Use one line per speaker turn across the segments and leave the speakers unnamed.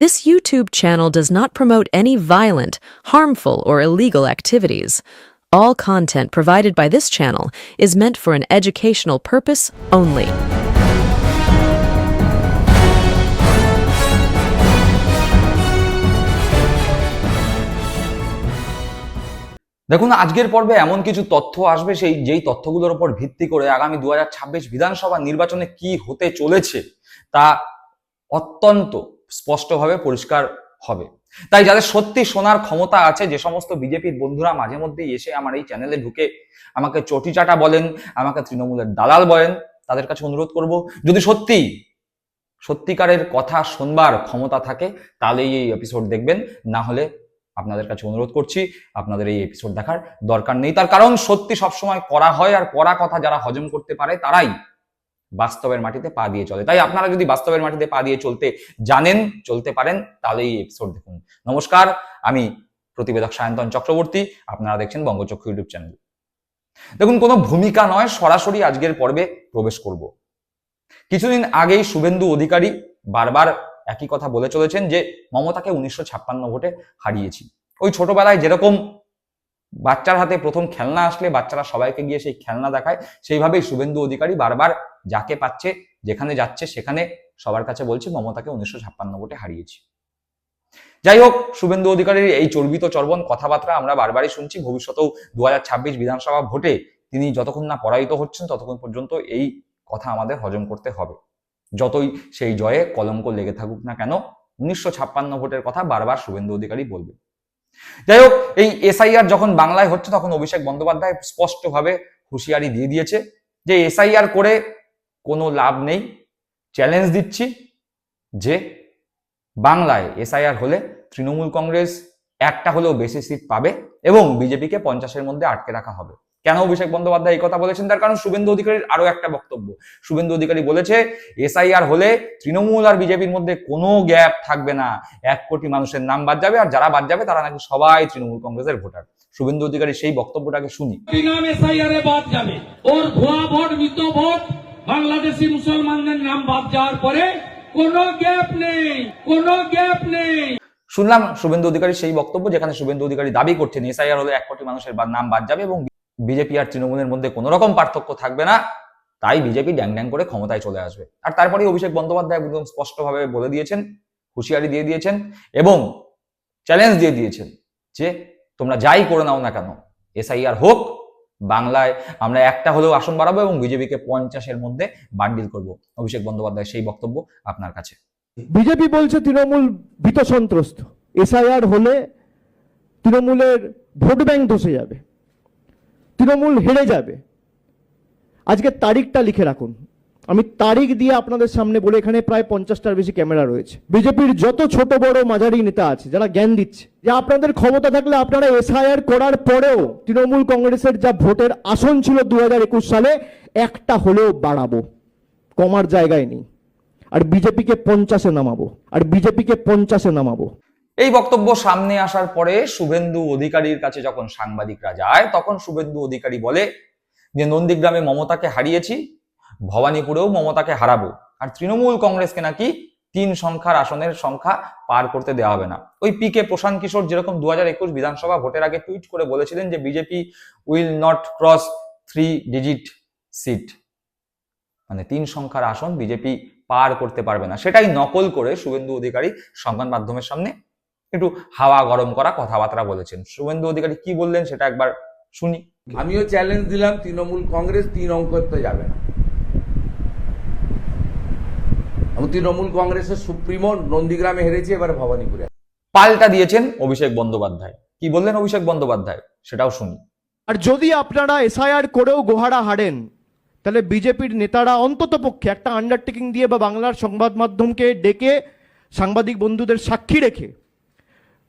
This YouTube channel does not promote any violent, harmful, or illegal activities. All content provided by this channel is meant for an educational purpose only.
দেখুন আজকের পর্বে এমন কিছু তথ্য আসবে সেই যেই তথ্যগুলোর উপর ভিত্তি করে আগামী দু হাজার ছাব্বিশ বিধানসভা নির্বাচনে কি হতে চলেছে তা অত্যন্ত স্পষ্টভাবে পরিষ্কার হবে। তাই যাদের সত্যি শোনার ক্ষমতা আছে, যে সমস্ত বিজেপির বন্ধুরা মাঝে মধ্যেই এসে আমার এই চ্যানেলে ঢুকে আমাকে চটিচাটা বলেন, আমাকে তৃণমূলের দালাল বলেন, তাদের কাছে অনুরোধ করব, যদি সত্যি, সত্যিকারের কথা শোনবার ক্ষমতা থাকে তাহলেই এই এপিসোড দেখবেন। না হলে আপনাদের কাছে অনুরোধ করছি, আপনাদের এই এপিসোড দেখার দরকার নেই। তার কারণ সত্যি সবসময় করা হয় আর করা কথা যারা হজম করতে পারে, তারাই। বাস্তবের মাটিতে পা দিয়ে চলে। তাই আপনারা যদি বাস্তবের মাটিতে পা দিয়ে চলতে জানেন, চলতে পারেন তাহলে এই এপিসোড দেখুন। নমস্কার, আমি প্রতিবেদক সায়ন্তন চক্রবর্তী, আপনারা দেখছেন বঙ্গচক্র ইউটিউব চ্যানেল। দেখুন, কোনো ভূমিকা নয়, সরাসরি আজকের পর্বে প্রবেশ করব। কিছুদিন আগেই শুভেন্দু অধিকারী বারবার একই কথা বলে চলেছেন যে, মমতাকে উনিশশো ছাপ্পান্ন ভোটে হারিয়েছি। ওই ছোটবেলায় যেরকম বাচ্চার হাতে প্রথম খেলনা আসলে বাচ্চারা সবাইকে গিয়ে সেই খেলনা দেখায়। সেইভাবেই শুভেন্দু অধিকারী বারবার যাকে পাচ্ছে, যেখানে যাচ্ছে সেখানে সবার কাছে বলছে, মমতাকে উনিশশো ছাপ্পান্ন ভোটে হারিয়েছি। যাই হোক, শুভেন্দু অধিকারীর এই চর্বিত চর্বণ কথাবার্তা আমরা বারবারই শুনছি। ভবিষ্যতেও দু হাজার ছাব্বিশ বিধানসভা ভোটে তিনি যতক্ষণ না পরাজিত হচ্ছেন, ততক্ষণ পর্যন্ত এই কথা আমাদের হজম করতে হবে। যতই সেই জয়ে কলঙ্ক লেগে থাকুক না কেন, উনিশশো ছাপ্পান্ন ভোটের কথা বারবার শুভেন্দু অধিকারী বলবে। যাই হোক এই এসআইআর যখন বাংলায় হচ্ছে, তখন অভিষেক বন্দ্যোপাধ্যায় স্পষ্টভাবে হুঁশিয়ারি দিয়ে দিয়েছে যে এসআইআর করে কোনো লাভ নেই। চ্যালেঞ্জ দিচ্ছি যে বাংলায় এসআইআর হলে তৃণমূল কংগ্রেস একটা হলেও বেশি সিট পাবে এবং বিজেপিকে পঞ্চাশের মধ্যে আটকে রাখা হবে। কেন অভিষেক বন্দ্যোপাধ্যায় এই কথা বলেছেন? তার কারণ শুভেন্দু অধিকারীর আরও একটা বক্তব্য। শুভেন্দু অধিকারী বলেছে এসআইআর হলে তৃণমূল আর বিজেপির মধ্যে কোনো গ্যাপ থাকবে না। এক কোটি মানুষের নাম বাদ যাবে আর যারা বাদ যাবে তারা নাকি সবাই তৃণমূল কংগ্রেসের ভোটার। শুভেন্দু অধিকারী সেই বক্তব্যটাকে শুনি।
নাম এসআইআর এ বাদ যাবে। ওর ভুয়া ভোট মৃত ভোট বাংলাদেশি মুসলমানদের নাম বাদ যাওয়ার পরে কোনো গ্যাপ নেই কোনো গ্যাপ নেই।
শুনলাম শুভেন্দু অধিকারী সেই বক্তব্য যেখানে শুভেন্দু অধিকারী দাবি করছেন এসআইআর হলে এক কোটি মানুষের নাম বাদ যাবে এবং বিজেপি আর তৃণমূলের মধ্যে কোনো রকম পার্থক্য থাকবে না, তাই বিজেপি ড্যাং ড্যাং করে ক্ষমতায় চলে আসবে। আর তারপরে অভিষেক বন্দ্যোপাধ্যায় একদম স্পষ্টভাবে বলে দিয়েছেন, হুঁশিয়ারি দিয়ে দিয়েছেন এবং চ্যালেঞ্জ দিয়ে দিয়েছেন যে তোমরা যাই করে নাও না কেন, এসআইআর হোক, বাংলায় আমরা একটা হলেও আসন বাড়াবো এবং বিজেপিকে পঞ্চাশের মধ্যে বান্ডিল করব। অভিষেক বন্দ্যোপাধ্যায়, সেই বক্তব্য আপনার কাছে।
বিজেপি বলছে তৃণমূল ভীত সন্ত্রস্ত, এসআইআর হলে তৃণমূলের ভোট ব্যাংক ধসে যাবে। তৃণমূল হেরে যাবে। আজকে তারিখটা লিখে রাখুন। আমি তারিখ দিয়ে আপনাদের সামনে বলে এখানে প্রায় পঞ্চাশটার বেশি ক্যামেরা রয়েছে। বিজেপির যত ছোট বড় মাঝারি নেতা আছে, যারা জ্ঞান দিচ্ছে, যে আপনাদের ক্ষমতা থাকলে আপনারা এসআইআর করার পরেও তৃণমূল কংগ্রেসের যা ভোটের আসন ছিল দু হাজার একুশ সালে, একটা হলেও বাড়াবো। কমার জায়গায় নেই। আর বিজেপিকে পঞ্চাশে নামাবো। আর বিজেপিকে পঞ্চাশে নামাবো।
এই বক্তব্য সামনে আসার পরে শুভেন্দু অধিকারীর কাছে যখন সাংবাদিকরা যায়, তখন শুভেন্দু অধিকারী বলে যে, নন্দীগ্রামে মমতাকে হারিয়েছি, ভবানীপুরেও মমতাকে হারাবো। আর তৃণমূল কংগ্রেসকে নাকি তিন সংখ্যার আসনের সংখ্যা পার করতে দেওয়া হবে না। ওই পি কে প্রশান্ত কিশোর যেরকম দু একুশ বিধানসভা ভোটের আগে টুইট করে বলেছিলেন যে, BJP will not cross three digit seat. মানে তিন সংখ্যার আসন বিজেপি পার করতে পারবে না। সেটাই নকল করে শুভেন্দু অধিকারী সংবাদ মাধ্যমের সামনে একটু হাওয়া গরম করা কথাবার্তা বলেছেন। শুভেন্দু অধিকারী কি বললেন সেটা একবার শুনি।
আমিও চ্যালেঞ্জ দিলাম তৃণমূল কংগ্রেস তিন অঙ্কতে যাবে না। তৃণমূল কংগ্রেসের সুপ্রিমো নন্দীগ্রামে হেরেছে এবার ভবানীপুরে।
পাল্টা দিয়েছেন অভিষেক বন্দ্যোপাধ্যায়। কি বললেন অভিষেক বন্দ্যোপাধ্যায়? সেটাও শুনি।
আর যদি আপনারা এসআইআর করেও গোহারা হারেন তাহলে বিজেপির নেতারা অন্তত পক্ষে একটা আন্ডারটেকিং দিয়ে বা বাংলার সংবাদ মাধ্যমকে ডেকে সাংবাদিক বন্ধুদের সাক্ষী রেখে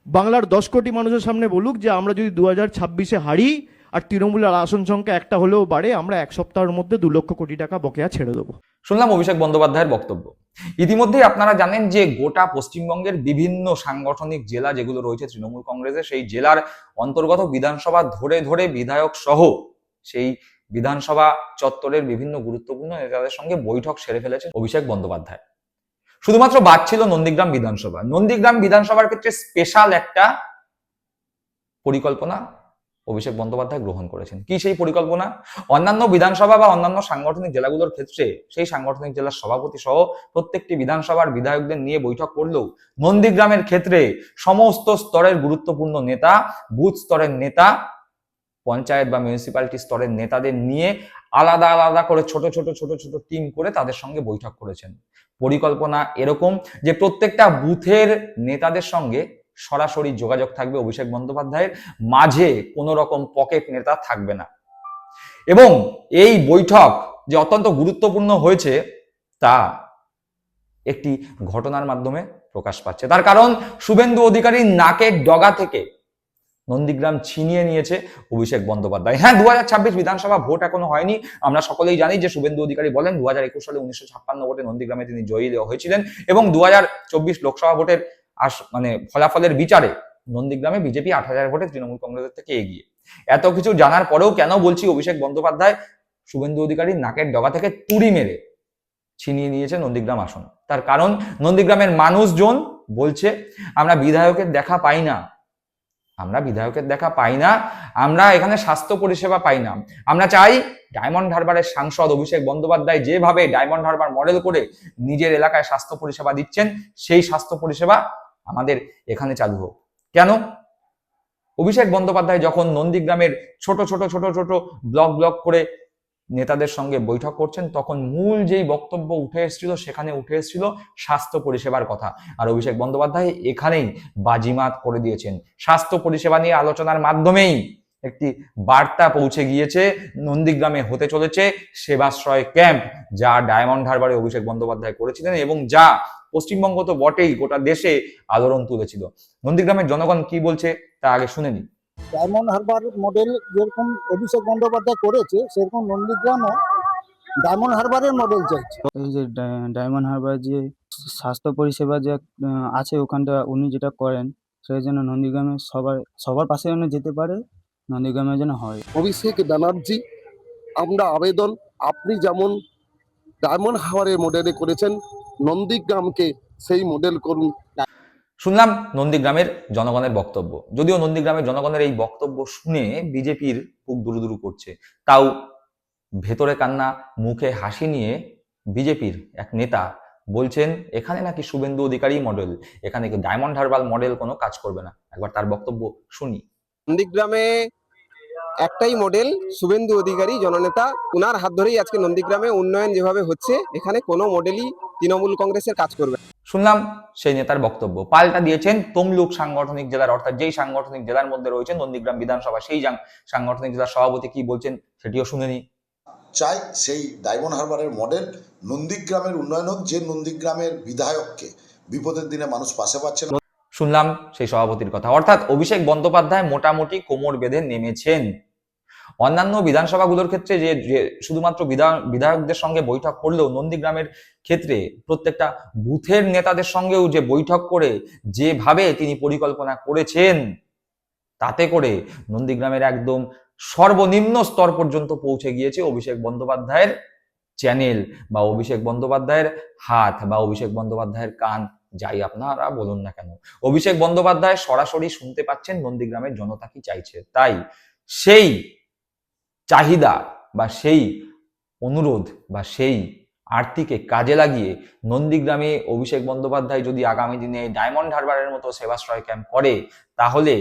বাংলার দশ কোটি মানুষের সামনে বলুক যে আমরা যদি দু হাজার ছাব্বিশে হারি আর তৃণমূলের আসন সংখ্যা একটা হলেও বাড়ে, আমরা এক সপ্তাহের মধ্যে দু লক্ষ কোটি টাকা বকেয়া ছেড়ে দেবো।
শুনলাম অভিষেক বন্দ্যোপাধ্যায়ের বক্তব্য। ইতিমধ্যেই আপনারা জানেন যে গোটা পশ্চিমবঙ্গের বিভিন্ন সাংগঠনিক জেলা যেগুলো রয়েছে তৃণমূল কংগ্রেসের সেই জেলার অন্তর্গত বিধানসভা ধরে ধরে বিধায়ক সহ সেই বিধানসভা চত্বরের বিভিন্ন গুরুত্বপূর্ণ নেতাদের সঙ্গে বৈঠক সেরে ফেলেছে অভিষেক বন্দ্যোপাধ্যায়। শুধুমাত্র বাদ ছিল নন্দীগ্রাম বিধানসভা। নন্দীগ্রাম বিধানসভার ক্ষেত্রে স্পেশাল একটা পরিকল্পনা অভিষেক বন্দ্যোপাধ্যায় গ্রহণ করেছেন। কি সেই পরিকল্পনা? অন্যান্য বিধানসভা বা অন্যান্য সাংগঠনিক জেলাগুলোর ক্ষেত্রে সেই সাংগঠনিক জেলার সভাপতি সহ প্রত্যেকটি বিধানসভার বিধায়কদের নিয়ে বৈঠক করলেও নন্দীগ্রামের ক্ষেত্রে সমস্ত স্তরের গুরুত্বপূর্ণ নেতা, বুথ স্তরের নেতা, পঞ্চায়েত বা মিউনিসিপ্যালিটি স্তরের নেতাদের নিয়ে আলাদা আলাদা করে ছোট ছোট ছোট ছোট টিম করে তাদের সঙ্গে বৈঠক করেছেন। পরিকল্পনা এরকম যে প্রত্যেকটা বুথের নেতাদের সঙ্গে সরাসরি যোগাযোগ থাকবে অভিষেক বন্দ্যোপাধ্যায়ের। মাঝে কোনো রকম পকেট নেতা থাকবে না। এবং এই বৈঠক যে অত্যন্ত গুরুত্বপূর্ণ হয়েছে, তা একটি ঘটনার মাধ্যমে প্রকাশ পাচ্ছে। তার কারণ শুভেন্দু অধিকারীর নাকের ডগা থেকে নন্দীগ্রাম ছিনিয়ে নিয়েছে অভিষেক বন্দ্যোপাধ্যায়। হ্যাঁ দুহাজার ছাব্বিশ বিধানসভা ভোট এখনও হয়নি। আমরা সকলেই জানি যে শুভেন্দু অধিকারী বলেন দু হাজার একুশ সালে উনিশশো ছাপ্পান্ন ভোটে নন্দীগ্রামে তিনি জয়ী হয়েছিলেন এবং দুহাজার চব্বিশ লোকসভা ভোটের আস মানে ফলাফলের বিচারে নন্দীগ্রামে বিজেপি আট হাজার ভোটে তৃণমূল কংগ্রেসের থেকে এগিয়ে। এত কিছু জানার পরেও কেন বলছি অভিষেক বন্দ্যোপাধ্যায়, শুভেন্দু অধিকারী নাকের ডগা থেকে তুড়ি মেরে ছিনিয়ে নিয়েছে নন্দীগ্রাম আসন। তার কারণ, নন্দীগ্রামের মানুষজন বলছে, আমরা বিধায়কের দেখা পাই না। আমরা বিধায়কের দেখা পাই না, আমরা এখানে স্বাস্থ্য পরিষেবা পাই না। আমরা চাই ডায়মন্ড হারবারের সাংসদ অভিষেক বন্দ্যোপাধ্যায় যেভাবে ডায়মন্ড হারবার মডেল করে নিজের এলাকায় স্বাস্থ্য পরিষেবা দিচ্ছেন, সেই স্বাস্থ্য পরিষেবা আমাদের এখানে চালু হোক। কেন? অভিষেক বন্দ্যোপাধ্যায় যখন নন্দীগ্রামের ছোট ছোট ছোট ছোট ব্লক ব্লক করে নেতাদের সঙ্গে বৈঠক করছেন, তখন মূল যেই বক্তব্য উঠে এসেছিল সেখানে উঠে এসেছিল স্বাস্থ্য পরিষেবার কথা। আর অভিষেক বন্দ্যোপাধ্যায় এখানেই বাজিমাত করে দিয়েছেন। স্বাস্থ্য পরিষেবা নিয়ে আলোচনার মাধ্যমেই একটি বার্তা পৌঁছে গিয়েছে, নন্দীগ্রামে হতে চলেছে সেবাশ্রয় ক্যাম্প, যা ডায়মন্ড হারবারে অভিষেক বন্দ্যোপাধ্যায় করেছিলেন এবং যা পশ্চিমবঙ্গ তো বটেই, গোটা দেশে আলোড়ন তুলেছিল। নন্দীগ্রামের জনগণ কি বলছে তা আগে শুনে নি
ডায়মন্ড হারবার মডেল যেরকম অভিষেক বন্দ্যোপাধ্যায় করেছে সেরকম নন্দীগ্রামও ডায়মন্ড হারবারের মডেল চাইছে।
এই যে ডায়মন্ড হারবার যে স্বাস্থ্য পরিষেবা যে আছে ওখানটা উনি যেটা করেন সেই জন্য নন্দীগ্রামে সবার সবার পাশে যেন যেতে পারে নন্দীগ্রামে যেন হয়।
অভিষেক ব্যানার্জি আমরা আবেদন আপনি যেমন ডায়মন্ড হাওয়ারের মডেলে করেছেন নন্দীগ্রামকে সেই মডেল করুন
শুনলাম নন্দীগ্রামের জনগণের বক্তব্য। যদিও নন্দীগ্রামের জনগণের এই বক্তব্য শুনে বিজেপির বুক দুরুদুরু করছে। তাও ভেতরে কান্না, মুখে হাসি নিয়ে বিজেপির এক নেতা বলছেন, এখানে নাকি শুভেন্দু অধিকারী মডেল, এখানে কি ডায়মন্ড হারবাল মডেল কোনো কাজ করবে না? একবার তার বক্তব্য শুনি।
নন্দীগ্রামে একটাই মডেল, শুভেন্দু অধিকারী জননেতা। উনার হাত ধরেই আজকে নন্দীগ্রামে উন্নয়ন যেভাবে হচ্ছে, এখানে কোনো মডেলই তৃণমূল কংগ্রেসের কাজ করবে না।
শুনলাম সেই নেতার বক্তব্য। পাল্টা দিয়েছেন তমলুক সাংগঠনিক জেলার অর্থাৎ যেই সাংগঠনিক জেলার মধ্যে রয়েছে নন্দীগ্রাম বিধানসভা সেই সাংগঠনিক জেলার সভাপতি কি বলছেন সেটিও শুনেনি
চাই সেই ডায়মন্ড হারবারের মডেল নন্দীগ্রামের উন্নয়ন হোক যে নন্দীগ্রামের বিধায়ককে বিপদের দিনে মানুষ পাশে পাচ্ছে না।
শুনলাম সেই সভাপতির কথা। অর্থাৎ অভিষেক বন্দ্যোপাধ্যায় মোটামুটি কোমর বেঁধে নেমেছেন। অন্যান্য বিধানসভাগুলোর ক্ষেত্রে যে শুধুমাত্র বিধায়কদের সঙ্গে বৈঠক করলেও নন্দীগ্রামের ক্ষেত্রে প্রত্যেকটা বুথের নেতাদের সঙ্গেও যে বৈঠক করে যেভাবে তিনি পরিকল্পনা করেছেন, তাতে করে নন্দীগ্রামের একদম সর্বনিম্ন স্তর পর্যন্ত পৌঁছে গিয়েছে অভিষেক বন্দ্যোপাধ্যায়ের চ্যানেল বা অভিষেক বন্দ্যোপাধ্যায়ের হাত বা অভিষেক বন্দ্যোপাধ্যায়ের কান, যাই আপনারা বলুন না কেন। অভিষেক বন্দ্যোপাধ্যায় সরাসরি শুনতে পাচ্ছেন নন্দীগ্রামের জনতা কি চাইছে। তাই সেই চাহিদা বা সেই অনুরোধ বা সেই আর্তিকে কাজে লাগিয়ে নন্দীগ্রামে অভিষেক বন্দ্যোপাধ্যায় যদি আগামী দিনে ডায়মন্ড হারবারের মতো সেবাশ্রয় ক্যাম্প করে, তাহলে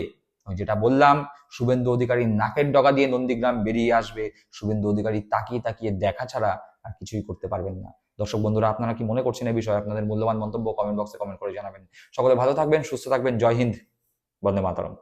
যেটা বললাম, শুভেন্দু অধিকারী নাকের ডগা দিয়ে নন্দীগ্রাম বেরিয়ে আসবে। শুভেন্দু অধিকারী তাকিয়ে তাকিয়ে দেখা ছাড়া আর কিছুই করতে পারবেন না। দর্শক বন্ধুরা, আপনারা কি মনে করছেন এই বিষয়ে? আপনাদের মূল্যবান মন্তব্য কমেন্ট বক্সে কমেন্ট করে জানাবেন। সকলে ভালো থাকবেন, সুস্থ থাকবেন। জয় হিন্দ, বন্দে মাতরম।